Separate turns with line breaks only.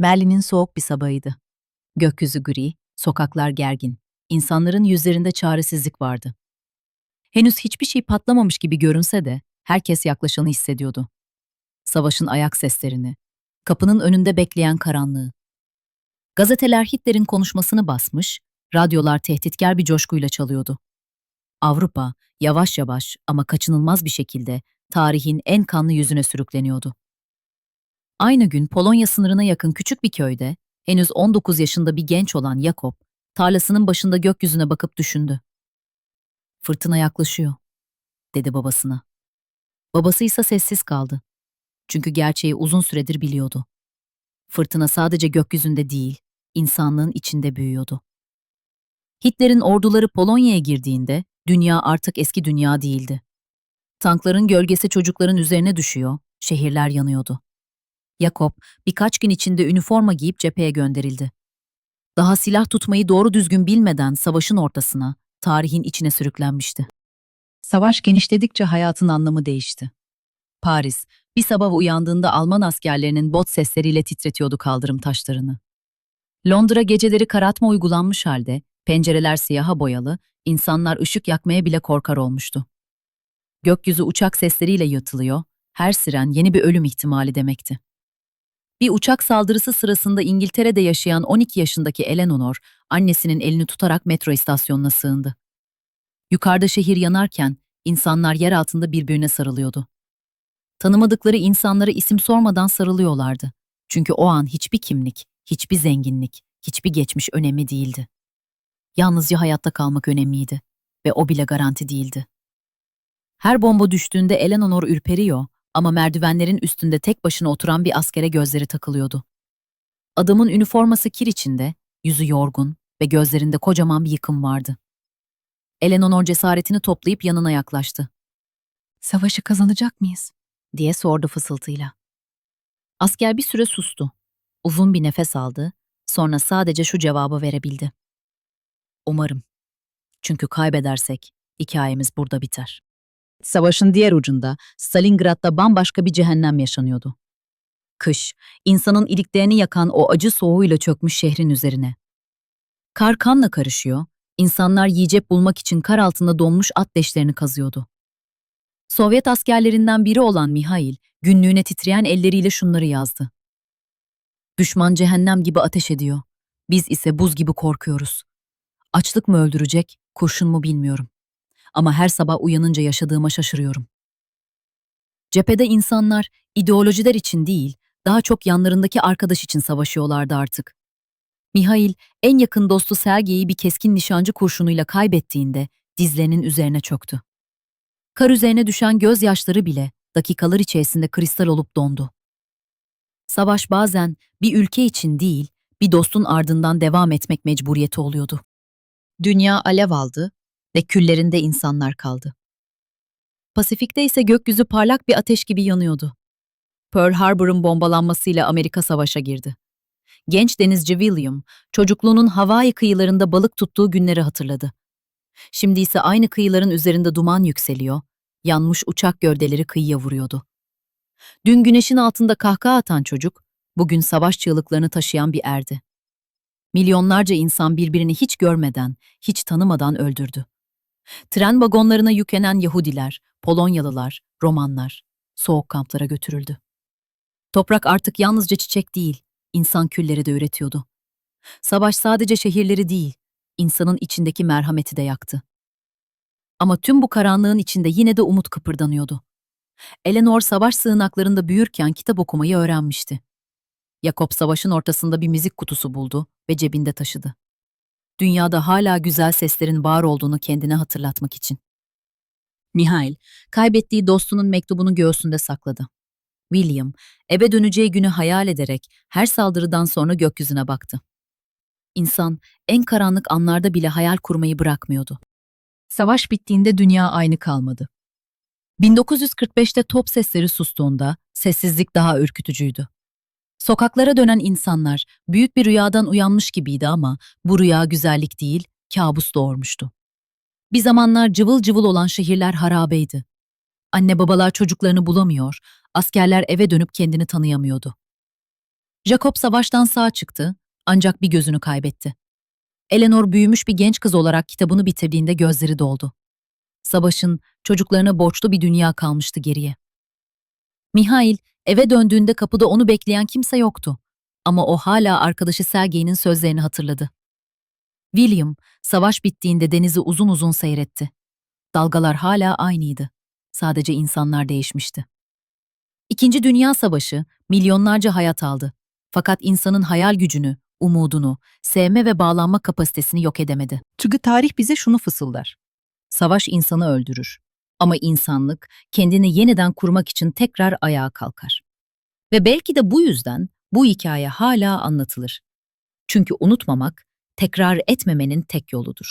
Berlin'in soğuk bir sabahıydı. Gökyüzü gri, sokaklar gergin. İnsanların yüzlerinde çaresizlik vardı. Henüz hiçbir şey patlamamış gibi görünse de herkes yaklaşanı hissediyordu. Savaşın ayak seslerini, kapının önünde bekleyen karanlığı. Gazeteler Hitler'in konuşmasını basmış, radyolar tehditkar bir coşkuyla çalıyordu. Avrupa yavaş yavaş ama kaçınılmaz bir şekilde tarihin en kanlı yüzüne sürükleniyordu. Aynı gün Polonya sınırına yakın küçük bir köyde henüz 19 yaşında bir genç olan Jakob, tarlasının başında gökyüzüne bakıp düşündü. Fırtına yaklaşıyor, dedi babasına. Babası ise sessiz kaldı. Çünkü gerçeği uzun süredir biliyordu. Fırtına sadece gökyüzünde değil, insanlığın içinde büyüyordu. Hitler'in orduları Polonya'ya girdiğinde dünya artık eski dünya değildi. Tankların gölgesi çocukların üzerine düşüyor, şehirler yanıyordu. Jakob birkaç gün içinde üniforma giyip cepheye gönderildi. Daha silah tutmayı doğru düzgün bilmeden savaşın ortasına, tarihin içine sürüklenmişti. Savaş genişledikçe hayatın anlamı değişti. Paris, bir sabah uyandığında Alman askerlerinin bot sesleriyle titretiyordu kaldırım taşlarını. Londra geceleri karartma uygulanmış halde, pencereler siyaha boyalı, insanlar ışık yakmaya bile korkar olmuştu. Gökyüzü uçak sesleriyle yırtılıyor, her siren yeni bir ölüm ihtimali demekti. Bir uçak saldırısı sırasında İngiltere'de yaşayan 12 yaşındaki Eleanor, annesinin elini tutarak metro istasyonuna sığındı. Yukarıda şehir yanarken insanlar yer altında birbirine sarılıyordu. Tanımadıkları insanlara isim sormadan sarılıyorlardı. Çünkü o an hiçbir kimlik, hiçbir zenginlik, hiçbir geçmiş önemli değildi. Yalnızca hayatta kalmak önemliydi ve o bile garanti değildi. Her bomba düştüğünde Eleanor ürperiyor ama merdivenlerin üstünde tek başına oturan bir askere gözleri takılıyordu. Adamın üniforması kir içinde, yüzü yorgun ve gözlerinde kocaman bir yıkım vardı. Eleanor cesaretini toplayıp yanına yaklaştı. Savaşı kazanacak mıyız? diye sordu fısıltıyla. Asker bir süre sustu. Uzun bir nefes aldı, sonra sadece şu cevabı verebildi. Umarım. Çünkü kaybedersek hikayemiz burada biter. Savaşın diğer ucunda Stalingrad'da bambaşka bir cehennem yaşanıyordu. Kış, insanın iliklerini yakan o acı soğuğuyla çökmüş şehrin üzerine. Kar kanla karışıyor, insanlar yiyecek bulmak için kar altında donmuş at deşlerini kazıyordu. Sovyet askerlerinden biri olan Mihail, günlüğüne titreyen elleriyle şunları yazdı. Düşman cehennem gibi ateş ediyor. Biz ise buz gibi korkuyoruz. Açlık mı öldürecek, kurşun mu bilmiyorum. Ama her sabah uyanınca yaşadığıma şaşırıyorum. Cephede insanlar ideolojiler için değil, daha çok yanlarındaki arkadaş için savaşıyorlardı artık. Mihail, en yakın dostu Sergey'i bir keskin nişancı kurşunuyla kaybettiğinde dizlerinin üzerine çöktü. Kar üzerine düşen gözyaşları bile dakikalar içerisinde kristal olup dondu. Savaş bazen bir ülke için değil, bir dostun ardından devam etmek mecburiyeti oluyordu. Dünya alev aldı ve küllerinde insanlar kaldı. Pasifik'te ise gökyüzü parlak bir ateş gibi yanıyordu. Pearl Harbor'un bombalanmasıyla Amerika savaşa girdi. Genç denizci William, çocukluğunun Hawaii kıyılarında balık tuttuğu günleri hatırladı. Şimdi ise aynı kıyıların üzerinde duman yükseliyor, yanmış uçak gövdeleri kıyıya vuruyordu. Dün güneşin altında kahkaha atan çocuk, bugün savaş çığlıklarını taşıyan bir erdi. Milyonlarca insan birbirini hiç görmeden, hiç tanımadan öldürdü. Tren vagonlarına yüklenen Yahudiler, Polonyalılar, Romanlar soğuk kamplara götürüldü. Toprak artık yalnızca çiçek değil, insan külleri de üretiyordu. Savaş sadece şehirleri değil, insanın içindeki merhameti de yaktı. Ama tüm bu karanlığın içinde yine de umut kıpırdanıyordu. Eleanor savaş sığınaklarında büyürken kitap okumayı öğrenmişti. Jakob savaşın ortasında bir müzik kutusu buldu ve cebinde taşıdı. Dünyada hala güzel seslerin var olduğunu kendine hatırlatmak için. Mihail, kaybettiği dostunun mektubunu göğsünde sakladı. William, eve döneceği günü hayal ederek her saldırıdan sonra gökyüzüne baktı. İnsan en karanlık anlarda bile hayal kurmayı bırakmıyordu. Savaş bittiğinde dünya aynı kalmadı. 1945'te top sesleri sustuğunda sessizlik daha ürkütücüydü. Sokaklara dönen insanlar büyük bir rüyadan uyanmış gibiydi ama bu rüya güzellik değil, kabus doğurmuştu. Bir zamanlar cıvıl cıvıl olan şehirler harabeydi. Anne babalar çocuklarını bulamıyor, askerler eve dönüp kendini tanıyamıyordu. Jacob savaştan sağ çıktı ancak bir gözünü kaybetti. Eleanor büyümüş bir genç kız olarak kitabını bitirdiğinde gözleri doldu. Savaşın çocuklarına borçlu bir dünya kalmıştı geriye. Mihail eve döndüğünde kapıda onu bekleyen kimse yoktu. Ama o hala arkadaşı Sergey'nin sözlerini hatırladı. William, savaş bittiğinde denizi uzun uzun seyretti. Dalgalar hala aynıydı. Sadece insanlar değişmişti. İkinci Dünya Savaşı milyonlarca hayat aldı. Fakat insanın hayal gücünü, umudunu, sevme ve bağlanma kapasitesini yok edemedi. Çünkü tarih bize şunu fısıldar. Savaş insanı öldürür. Ama insanlık kendini yeniden kurmak için tekrar ayağa kalkar. Ve belki de bu yüzden bu hikaye hala anlatılır. Çünkü unutmamak, tekrar etmemenin tek yoludur.